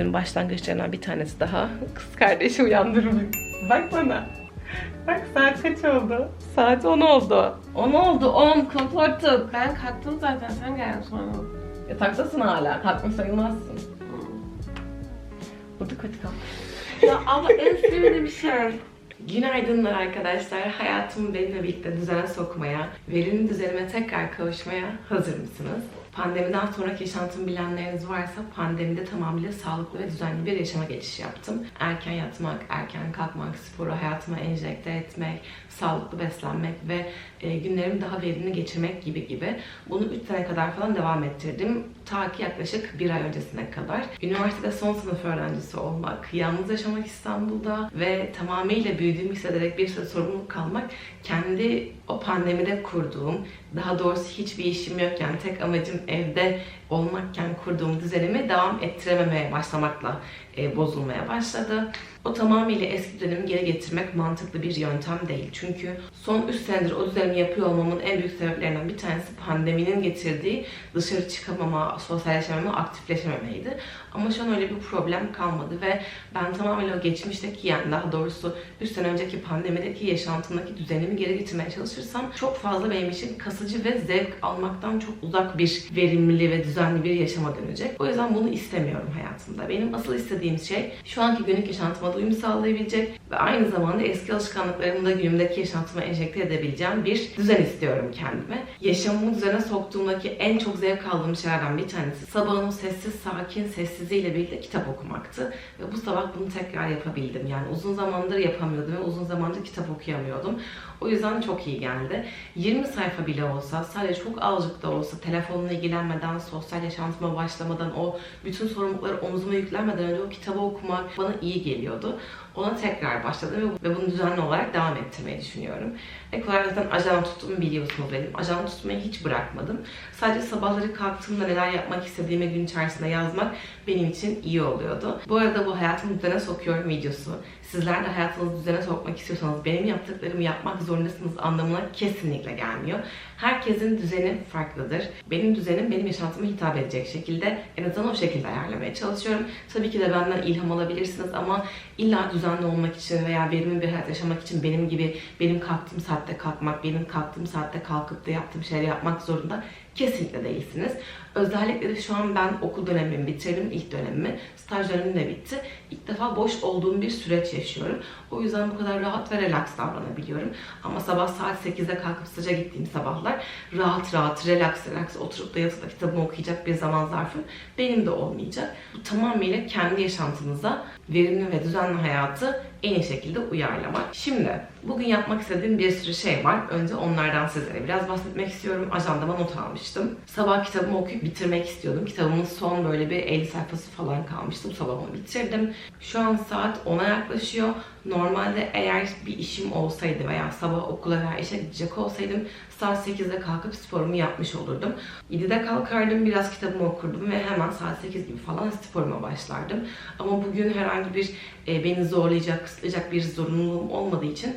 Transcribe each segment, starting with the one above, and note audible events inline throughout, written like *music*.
Günün başlangıçlarından bir tanesi daha. Kız kardeşi uyandırmak. Bak bana. Bak saat kaç oldu? Saat 10 oldu. 10 oldu 10 kapattık. Ben kalktım zaten sen geldin sonra. Yataktasın hala. Kalkmış sayılmazsın. Burada kötü kalk. *laughs* ya ama en sevdiğim şey. Günaydınlar arkadaşlar. Hayatımı benimle birlikte düzen sokmaya, verimli düzenime tekrar kavuşmaya hazır mısınız? Pandemiden sonraki yaşantımı bilenleriniz varsa pandemide tamamıyla sağlıklı ve düzenli bir yaşama geçiş yaptım. Erken yatmak, erken kalkmak, sporu hayatıma enjekte etmek, sağlıklı beslenmek ve e, günlerimi daha verimli geçirmek gibi gibi. Bunu 3 sene kadar falan devam ettirdim. Ta ki yaklaşık bir ay öncesine kadar. Üniversitede son sınıf öğrencisi olmak, yalnız yaşamak İstanbul'da ve tamamıyla büyüdüğümü hissederek bir sürü sorumluluk kalmak kendi o pandemide kurduğum, daha doğrusu hiçbir işim yokken tek amacım evde olmakken kurduğum düzenimi devam ettirememeye başlamakla e, bozulmaya başladı. O tamamıyla eski düzenimi geri getirmek mantıklı bir yöntem değil. Çünkü son 3 senedir o düzenimi yapıyor olmamın en büyük sebeplerinden bir tanesi pandeminin getirdiği dışarı çıkamama, sosyalleşememe, aktifleşememeydi. Ama şu an öyle bir problem kalmadı ve ben tamamen o geçmişteki yani daha doğrusu 3 sene önceki pandemideki yaşantımdaki düzenimi geri getirmeye çalışırsam çok fazla benim için kasıcı ve zevk almaktan çok uzak bir verimli ve düzenli bir yaşama dönecek. O yüzden bunu istemiyorum hayatımda. Benim asıl istediğim şey şu anki günlük yaşantıma uyum sağlayabilecek ve aynı zamanda eski alışkanlıklarımı da günümdeki yaşantıma enjekte edebileceğim bir düzen istiyorum kendime. Yaşamımı düzene soktuğumdaki en çok zevk aldığım şeylerden bir tanesi sabahın sessiz, sakin, sessizliğiyle birlikte kitap okumaktı. Ve bu sabah bunu tekrar yapabildim. Yani uzun zamandır yapamıyordum ve uzun zamandır kitap okuyamıyordum. O yüzden çok iyi geldi. 20 sayfa bile olsa, sadece çok azıcık da olsa telefonla ilgilenmeden, sosyal yaşantıma başlamadan, o bütün sorumlulukları omzuma yüklenmeden önce o kitabı okumak bana iyi geliyordu. Ona tekrar başladım ve bunu düzenli olarak devam ettirmeyi düşünüyorum. Ek olarak zaten ajan tuttuğumu biliyorsunuz benim. Ajan tutmayı hiç bırakmadım. Sadece sabahları kalktığımda neler yapmak istediğimi gün içerisinde yazmak benim için iyi oluyordu. Bu arada bu hayatımı düzene sokuyorum videosu. Sizler de hayatınızı düzene sokmak istiyorsanız benim yaptıklarımı yapmak zorundasınız anlamına kesinlikle gelmiyor. Herkesin düzeni farklıdır. Benim düzenim benim yaşantıma hitap edecek şekilde en azından o şekilde ayarlamaya çalışıyorum. Tabii ki de benden ilham alabilirsiniz ama illa düzenli olmak için veya verimli bir hayat yaşamak için benim gibi benim kalktığım saatte kalkmak, benim kalktığım saatte kalkıp da yaptığım şeyleri yapmak zorunda kesinlikle değilsiniz. Özellikle de şu an ben okul dönemimi bitirdim, ilk dönemimi. Staj dönemim de bitti. İlk defa boş olduğum bir süreç yaşıyorum. O yüzden bu kadar rahat ve relax davranabiliyorum. Ama sabah saat 8'de kalkıp staja gittiğim sabahlar rahat rahat, relax relax oturup da yatıda kitabımı okuyacak bir zaman zarfı benim de olmayacak. Bu tamamıyla kendi yaşantınıza verimli ve düzenli hayatı en iyi şekilde uyarlamak. Şimdi bugün yapmak istediğim bir sürü şey var. Önce onlardan sizlere biraz bahsetmek istiyorum. Ajandama not almıştım. Sabah kitabımı okuyup bitirmek istiyordum. Kitabımın son böyle bir 50 sayfası falan kalmıştı. Bu sabah onu bitirdim. Şu an saat 10'a yaklaşıyor. Normalde eğer bir işim olsaydı veya sabah okula veya işe gidecek olsaydım saat 8'de kalkıp sporumu yapmış olurdum. 7'de kalkardım, biraz kitabımı okurdum ve hemen saat 8 gibi falan sporuma başlardım. Ama bugün herhangi bir e, beni zorlayacak, kısıtlayacak bir zorunluluğum olmadığı için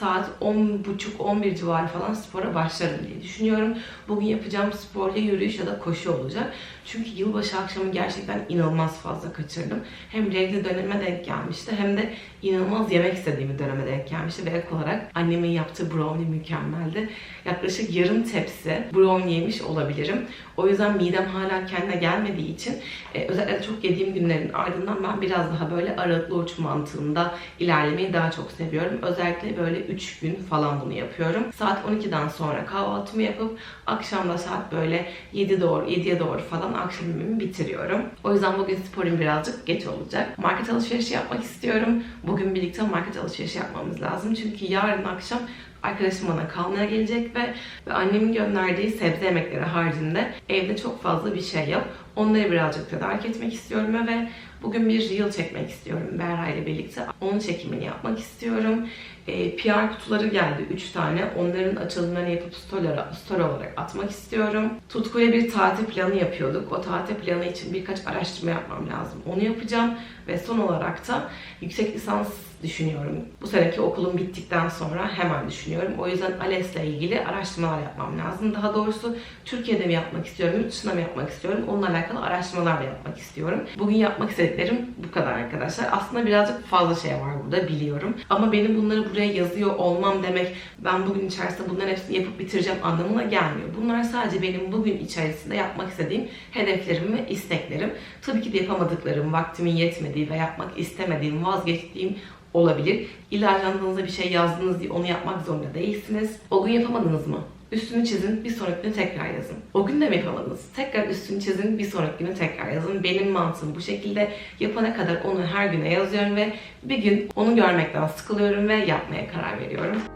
saat 10.30-11 civarı falan spora başlarım diye düşünüyorum. Bugün yapacağım spor ya yürüyüş ya da koşu olacak. Çünkü yılbaşı akşamı gerçekten inanılmaz fazla kaçırdım. Hem renkli döneme denk gelmişti hem de inanılmaz yemek istediğimi döneme denk gelmişti. Ve ek olarak annemin yaptığı brownie mükemmeldi. Yaklaşık yarım tepsi brownie yemiş olabilirim. O yüzden midem hala kendine gelmediği için e, özellikle çok yediğim günlerin ardından ben biraz daha böyle aralıklı uç mantığında ilerlemeyi daha çok seviyorum. Özellikle böyle 3 gün falan bunu yapıyorum. Saat 12'den sonra kahvaltımı yapıp akşam da saat böyle 7 doğru 7'ye doğru falan akşam yemeğimi bitiriyorum. O yüzden bugün sporum birazcık geç olacak. Market alışverişi yapmak istiyorum. Bugün birlikte market alışverişi yapmamız lazım. Çünkü yarın akşam arkadaşım bana kalmaya gelecek ve, ve annemin gönderdiği sebze yemekleri haricinde evde çok fazla bir şey yok. Onları birazcık tedarik etmek istiyorum ve bugün bir reel çekmek istiyorum Berra ile birlikte. Onun çekimini yapmak istiyorum. E, PR kutuları geldi 3 tane. Onların açılımlarını yapıp story, story olarak atmak istiyorum. Tutku'ya bir tatil planı yapıyorduk. O tatil planı için birkaç araştırma yapmam lazım. Onu yapacağım. Ve son olarak da yüksek lisans düşünüyorum. Bu seneki okulum bittikten sonra hemen düşünüyorum. O yüzden ALES'le ilgili araştırmalar yapmam lazım. Daha doğrusu Türkiye'de mi yapmak istiyorum, yurt dışında mı yapmak istiyorum? Onunla alakalı araştırmalar da yapmak istiyorum. Bugün yapmak istediklerim bu kadar arkadaşlar. Aslında birazcık fazla şey var burada biliyorum. Ama benim bunları buraya yazıyor olmam demek ben bugün içerisinde bunların hepsini yapıp bitireceğim anlamına gelmiyor. Bunlar sadece benim bugün içerisinde yapmak istediğim hedeflerim ve isteklerim. Tabii ki de yapamadıklarım, vaktimin yetmediği ve yapmak istemediğim, vazgeçtiğim olabilir. İlla ajandanıza bir şey yazdınız diye onu yapmak zorunda değilsiniz. O gün yapamadınız mı? Üstünü çizin, bir sonraki günü tekrar yazın. O gün de mi yapamadınız? Tekrar üstünü çizin, bir sonraki günü tekrar yazın. Benim mantığım bu şekilde. Yapana kadar onu her güne yazıyorum ve bir gün onu görmekten sıkılıyorum ve yapmaya karar veriyorum.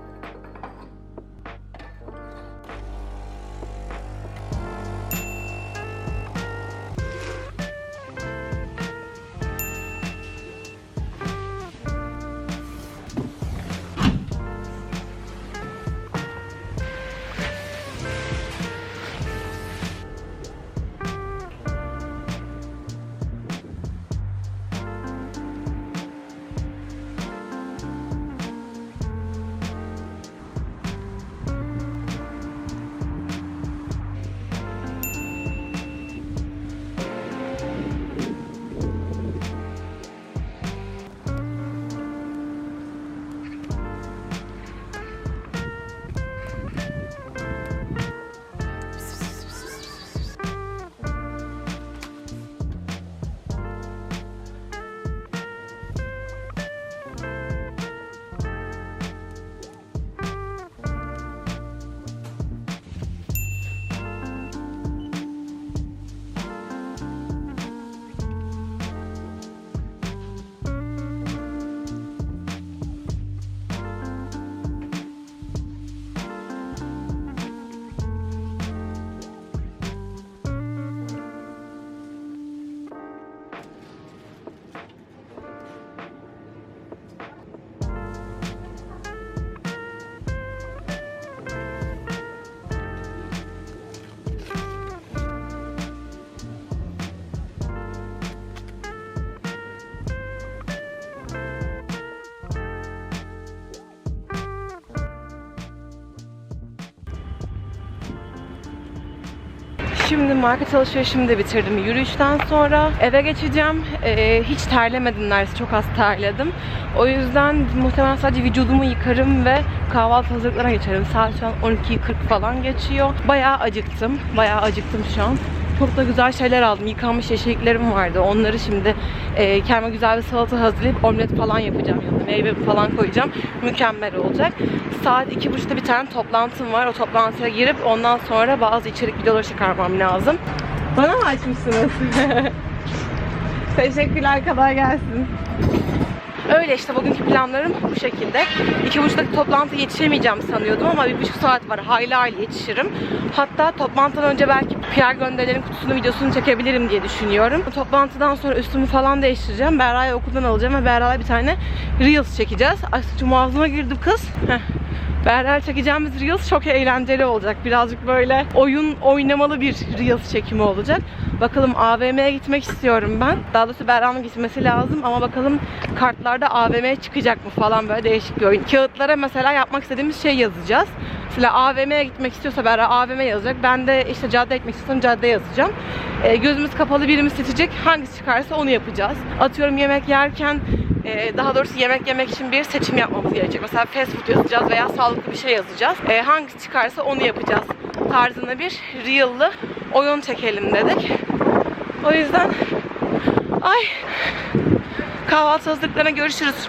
Şimdi market alışverişimi de bitirdim yürüyüşten sonra. Eve geçeceğim. Ee, hiç terlemedim neredeyse. Çok az terledim. O yüzden muhtemelen sadece vücudumu yıkarım ve kahvaltı hazırlıklarına geçerim. Saat şu an 12.40 falan geçiyor. Bayağı acıktım. Bayağı acıktım şu an. Da güzel şeyler aldım. Yıkanmış yeşilliklerim vardı. Onları şimdi e, kendime güzel bir salata hazırlayıp omlet falan yapacağım. Yanına meyve falan koyacağım. Mükemmel olacak. Saat iki buçukta bir tane toplantım var. O toplantıya girip ondan sonra bazı içerik videoları çıkarmam lazım. Bana mı açmışsınız? *laughs* Teşekkürler. Kolay gelsin. Öyle işte bugünkü planlarım bu şekilde. İki buçuktaki toplantı yetişemeyeceğim sanıyordum ama bir buçuk saat var. Hayli hayli yetişirim. Hatta toplantıdan önce belki PR gönderilerin kutusunu videosunu çekebilirim diye düşünüyorum. Toplantıdan sonra üstümü falan değiştireceğim. Berra'yı okuldan alacağım ve Berra'ya bir tane Reels çekeceğiz. Ay saçım ağzıma girdi kız. Heh. Berra'ya çekeceğimiz Reels çok eğlenceli olacak. Birazcık böyle oyun oynamalı bir Reels çekimi olacak. Bakalım AVM'ye gitmek istiyorum ben. Daha doğrusu Berra'nın gitmesi lazım ama bakalım kartlarda AVM'ye çıkacak mı falan böyle değişik bir oyun. Kağıtlara mesela yapmak istediğimiz şey yazacağız. Mesela AVM'ye gitmek istiyorsa Berra AVM yazacak. Ben de işte cadde ekmek istiyorsam cadde yazacağım. Ee, gözümüz kapalı birimiz seçecek. Hangisi çıkarsa onu yapacağız. Atıyorum yemek yerken e, daha doğrusu yemek yemek için bir seçim yapmamız gerekecek. Mesela fast food yazacağız veya sağlıklı bir şey yazacağız. E, hangisi çıkarsa onu yapacağız tarzında bir reel'lı oyun çekelim dedik. O yüzden ay kahvaltı hazırlıklarına görüşürüz.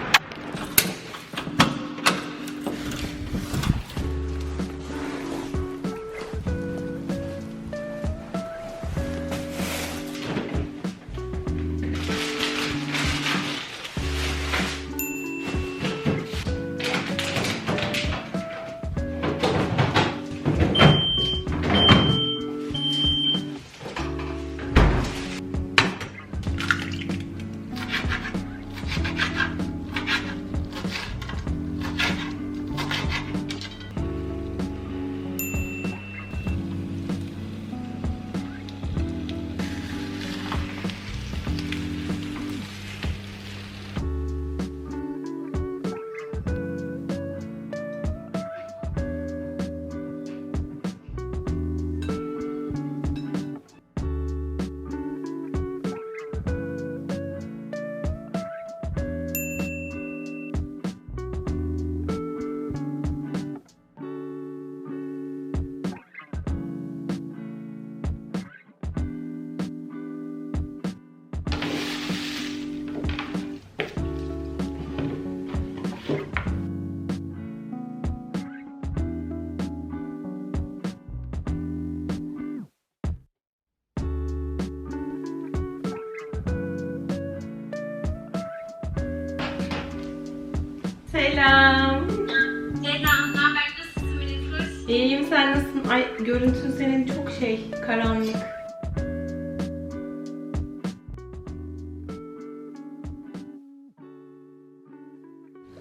İyiyim sen nasılsın? Ay görüntün senin çok şey karanlık.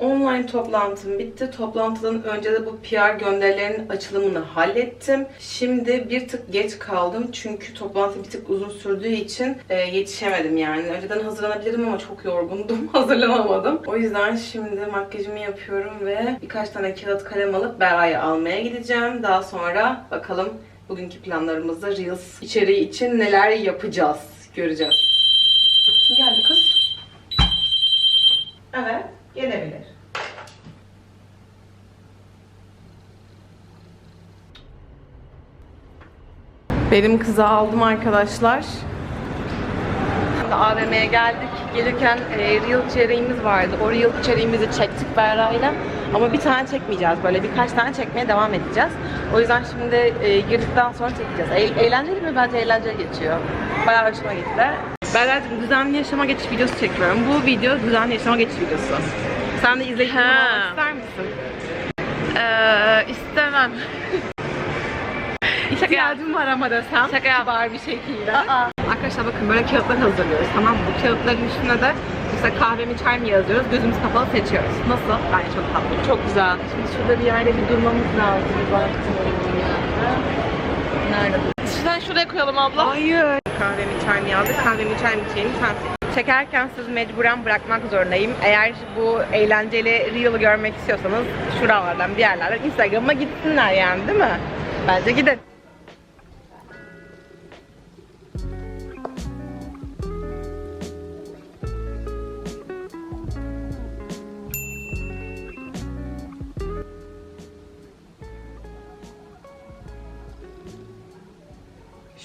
Online toplantım bitti. Toplantıdan önce de bu PR gönderilerinin açılımını hallettim. Şimdi bir tık geç kaldım çünkü toplantı bir tık uzun sürdüğü için e, yetişemedim yani. Önceden hazırlanabilirim ama çok yorgundum. *laughs* Hazırlanamadım. O yüzden şimdi makyajımı yapıyorum ve birkaç tane kağıt kalem alıp Bera'yı almaya gideceğim. Daha sonra bakalım bugünkü planlarımızda Reels içeriği için neler yapacağız. Göreceğiz. Kim geldi kız? Benim kızı aldım arkadaşlar. Şimdi AVM'ye geldik. Gelirken e, Reel içeriğimiz vardı. O Reel içeriğimizi çektik Berra'yla. Ama bir tane çekmeyeceğiz. Böyle birkaç tane çekmeye devam edeceğiz. O yüzden şimdi e, girdikten sonra çekeceğiz. E- eğlenceli mi? Bence eğlenceli geçiyor. Bayağı hoşuma gitti. Berra'cığım düzenli yaşama geçiş videosu çekiyorum. Bu video düzenli yaşama geçiş videosu. Sen de izleyip Ha. olmak ister misin? Ee, istemem. İhtiyacım var ama desem. Şaka yap. Kibar bir şekilde. Aa. Arkadaşlar bakın böyle kağıtlar hazırlıyoruz tamam mı? Bu kağıtların üstüne de mesela kahvemi çay mı yazıyoruz. Gözümüz kapalı seçiyoruz. Nasıl? Bence çok tatlı. Çok güzel. Şimdi şurada bir yerde bir durmamız lazım. Nerede? Sen şuraya koyalım abla. Hayır. Kahvemi çay mı yazdık? Kahvemi çay mı içeyim? Sen. Çekerken siz mecburen bırakmak zorundayım. Eğer bu eğlenceli Reel'ı görmek istiyorsanız şuralardan bir yerlerden Instagram'a gitsinler yani değil mi? Bence gidin.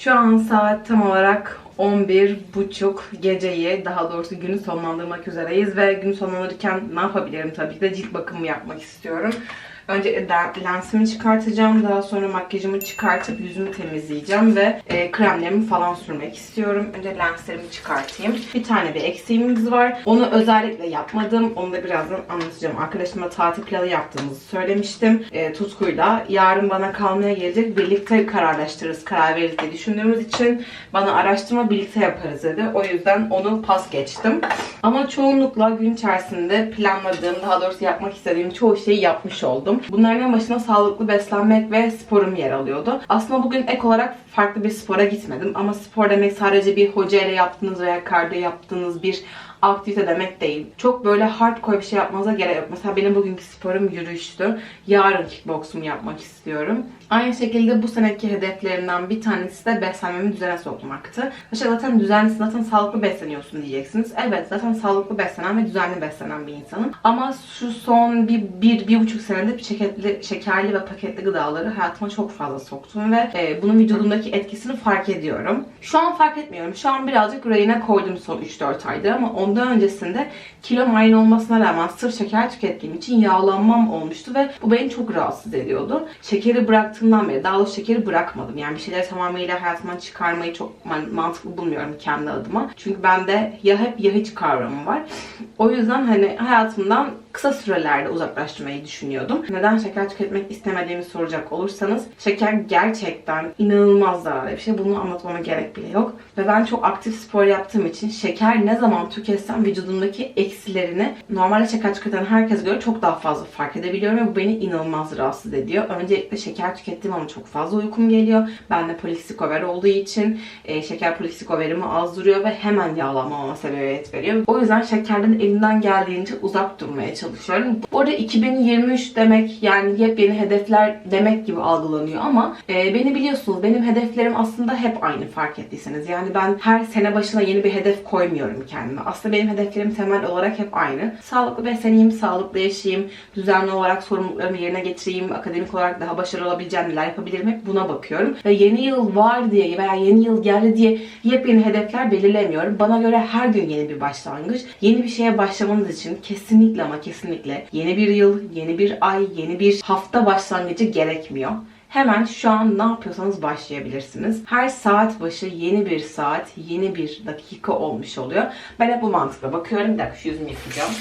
Şu an saat tam olarak 11 buçuk geceyi daha doğrusu günü sonlandırmak üzereyiz ve günü sonlandırırken ne yapabilirim tabii ki de cilt bakımı yapmak istiyorum. Önce de- lensimi çıkartacağım. Daha sonra makyajımı çıkartıp yüzümü temizleyeceğim ve e, kremlerimi falan sürmek istiyorum. Önce lenslerimi çıkartayım. Bir tane bir eksiğimiz var. Onu özellikle yapmadım. Onu da birazdan anlatacağım. Arkadaşımla tatil planı yaptığımızı söylemiştim. E, tutkuyla. Yarın bana kalmaya gelecek. Birlikte kararlaştırırız, karar veririz diye düşündüğümüz için bana araştırma birlikte yaparız dedi. O yüzden onu pas geçtim. Ama çoğunlukla gün içerisinde planladığım, daha doğrusu yapmak istediğim çoğu şeyi yapmış oldum. Bunların en başına sağlıklı beslenmek ve sporum yer alıyordu. Aslında bugün ek olarak farklı bir spora gitmedim. Ama spor demek sadece bir hoca ile yaptığınız veya kardiyo yaptığınız bir aktivite demek değil. Çok böyle hardcore bir şey yapmanıza gerek yok. Mesela benim bugünkü sporum yürüyüştü. Yarın kickboksumu yapmak istiyorum. Aynı şekilde bu seneki hedeflerimden bir tanesi de beslenmemi düzene sokmaktı. İşte zaten düzenlisin, zaten sağlıklı besleniyorsun diyeceksiniz. Evet zaten sağlıklı beslenen ve düzenli beslenen bir insanım. Ama şu son bir, bir, bir buçuk senedir şekerli, şekerli ve paketli gıdaları hayatıma çok fazla soktum ve e, bunun vücudumdaki etkisini fark ediyorum. Şu an fark etmiyorum. Şu an birazcık rayına koydum son 3-4 aydır ama ondan öncesinde kilom aynı olmasına rağmen sırf şeker tükettiğim için yağlanmam olmuştu ve bu beni çok rahatsız ediyordu. Şekeri bıraktığımdan beri, daha doğrusu şekeri bırakmadım. Yani bir şeyleri tamamıyla hayatımdan çıkarmayı çok man- mantıklı bulmuyorum kendi adıma. Çünkü bende ya hep ya hiç kavramı var. O yüzden hani hayatımdan kısa sürelerde uzaklaştırmayı düşünüyordum. Neden şeker tüketmek istemediğimi soracak olursanız şeker gerçekten inanılmaz zararlı bir şey. Bunu anlatmama gerek bile yok. Ve ben çok aktif spor yaptığım için şeker ne zaman tüketsem vücudumdaki eksilerini normalde şeker tüketen herkese göre çok daha fazla fark edebiliyorum ve bu beni inanılmaz rahatsız ediyor. Öncelikle şeker tükettiğim ama çok fazla uykum geliyor. Bende poliksik over olduğu için e, şeker poliksik overimi az duruyor ve hemen yağlanmama sebebiyet veriyor. O yüzden şekerden elimden geldiğince uzak durmaya çalışıyorum. Bu arada 2023 demek yani yepyeni hedefler demek gibi algılanıyor ama e, beni biliyorsunuz benim hedeflerim aslında hep aynı fark ettiyseniz. Yani ben her sene başına yeni bir hedef koymuyorum kendime. Aslında benim hedeflerim temel olarak hep aynı. Sağlıklı besleneyim, sağlıklı yaşayayım, düzenli olarak sorumluluklarımı yerine getireyim, akademik olarak daha başarılı olabileceğim neler yapabilirim hep buna bakıyorum. Ve yeni yıl var diye veya yeni yıl geldi diye yepyeni hedefler belirlemiyorum. Bana göre her gün yeni bir başlangıç. Yeni bir şeye başlamanız için kesinlikle ama kesinlikle yeni bir yıl, yeni bir ay, yeni bir hafta başlangıcı gerekmiyor. Hemen şu an ne yapıyorsanız başlayabilirsiniz. Her saat başı yeni bir saat, yeni bir dakika olmuş oluyor. Ben hep bu mantıkla bakıyorum. Bir dakika şu yüzümü yıkayacağım.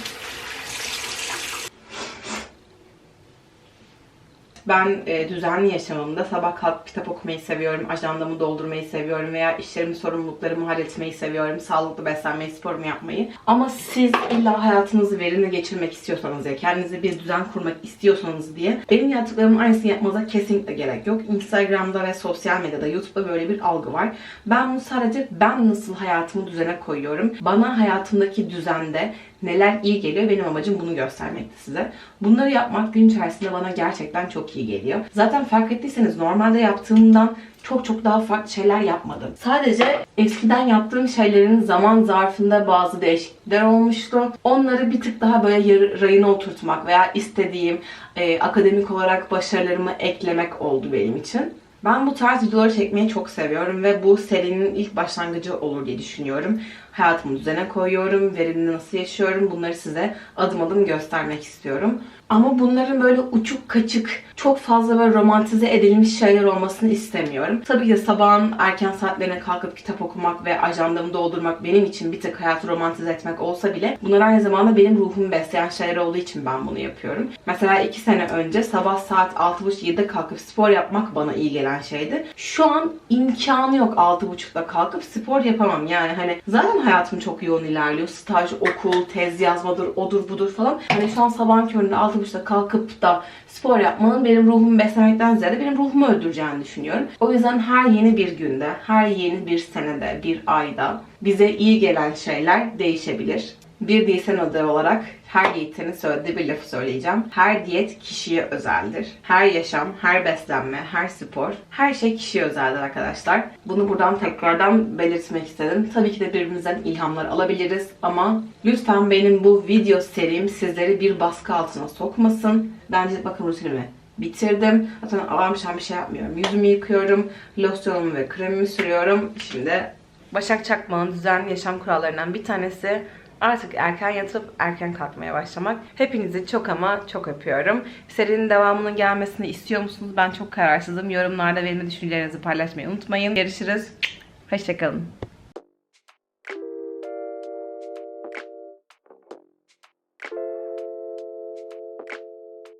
Ben e, düzenli yaşamımda sabah kalkıp kitap okumayı seviyorum, ajandamı doldurmayı seviyorum veya işlerimi, sorumluluklarımı halletmeyi seviyorum, sağlıklı beslenmeyi, sporumu yapmayı. Ama siz illa hayatınızı verimli geçirmek istiyorsanız ya kendinize bir düzen kurmak istiyorsanız diye benim yaptıklarımın aynısını yapmanıza kesinlikle gerek yok. Instagram'da ve sosyal medyada, YouTube'da böyle bir algı var. Ben bunu sadece ben nasıl hayatımı düzene koyuyorum, bana hayatımdaki düzende neler iyi geliyor benim amacım bunu göstermekti size. Bunları yapmak gün içerisinde bana gerçekten çok iyi geliyor. Zaten fark ettiyseniz normalde yaptığımdan çok çok daha farklı şeyler yapmadım. Sadece eskiden yaptığım şeylerin zaman zarfında bazı değişiklikler olmuştu. Onları bir tık daha böyle yarı- rayına oturtmak veya istediğim e, akademik olarak başarılarımı eklemek oldu benim için. Ben bu tarz videoları çekmeyi çok seviyorum ve bu serinin ilk başlangıcı olur diye düşünüyorum. Hayatımı düzene koyuyorum, verimli nasıl yaşıyorum bunları size adım adım göstermek istiyorum. Ama bunların böyle uçuk kaçık, çok fazla böyle romantize edilmiş şeyler olmasını istemiyorum. Tabii ki sabahın erken saatlerine kalkıp kitap okumak ve ajandamı doldurmak benim için bir tık hayatı romantize etmek olsa bile bunlar aynı zamanda benim ruhumu besleyen şeyler olduğu için ben bunu yapıyorum. Mesela iki sene önce sabah saat 6.30-7'de kalkıp spor yapmak bana iyi gelen şeydi. Şu an imkanı yok 6.30'da kalkıp spor yapamam. Yani hani zaten hayatım çok yoğun ilerliyor. Staj, okul, tez yazmadır, odur budur falan. Hani şu an sabahın köründe 6.30'da kalkıp da spor yapmanın benim ruhumu beslemekten ziyade benim ruhumu öldüreceğini düşünüyorum. O yüzden her yeni bir günde, her yeni bir senede, bir ayda bize iyi gelen şeyler değişebilir. Bir diyetisyen adı olarak her diyetisyenin söylediği bir lafı söyleyeceğim. Her diyet kişiye özeldir. Her yaşam, her beslenme, her spor, her şey kişiye özeldir arkadaşlar. Bunu buradan tekrardan belirtmek istedim. Tabii ki de birbirimizden ilhamlar alabiliriz ama lütfen benim bu video serim sizleri bir baskı altına sokmasın. Bence bakın rutinimi bitirdim. Zaten alarmışan bir şey yapmıyorum. Yüzümü yıkıyorum, losyonumu ve kremimi sürüyorum. Şimdi Başak Çakmağ'ın düzenli yaşam kurallarından bir tanesi artık erken yatıp erken kalkmaya başlamak. Hepinizi çok ama çok öpüyorum. Serinin devamının gelmesini istiyor musunuz? Ben çok kararsızım. Yorumlarda benimle düşüncelerinizi paylaşmayı unutmayın. Görüşürüz. Hoşçakalın.